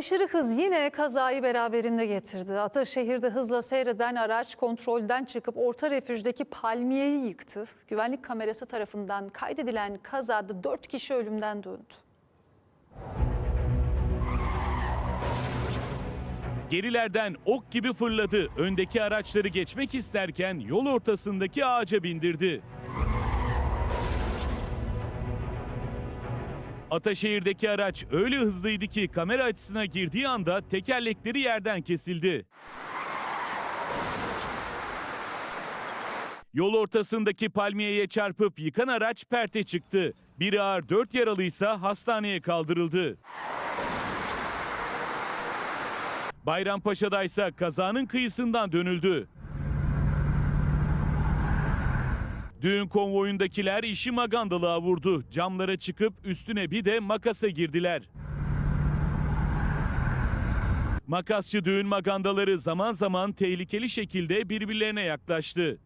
Aşırı hız yine kazayı beraberinde getirdi. Ataşehir'de hızla seyreden araç kontrolden çıkıp orta refüjdeki palmiyeyi yıktı. Güvenlik kamerası tarafından kaydedilen kazada 4 kişi ölümden döndü. Gerilerden ok gibi fırladı. Öndeki araçları geçmek isterken yol ortasındaki ağaca bindirdi. Ataşehir'deki araç öyle hızlıydı ki kamera açısına girdiği anda tekerlekleri yerden kesildi. Yol ortasındaki palmiyeye çarpıp yıkan araç perte çıktı. Biri ağır dört yaralıysa hastaneye kaldırıldı. Bayrampaşa'da ise kazanın kıyısından dönüldü. Düğün konvoyundakiler işi magandalığa vurdu. Camlara çıkıp üstüne bir de makasa girdiler. Makasçı düğün magandaları zaman zaman tehlikeli şekilde birbirlerine yaklaştı.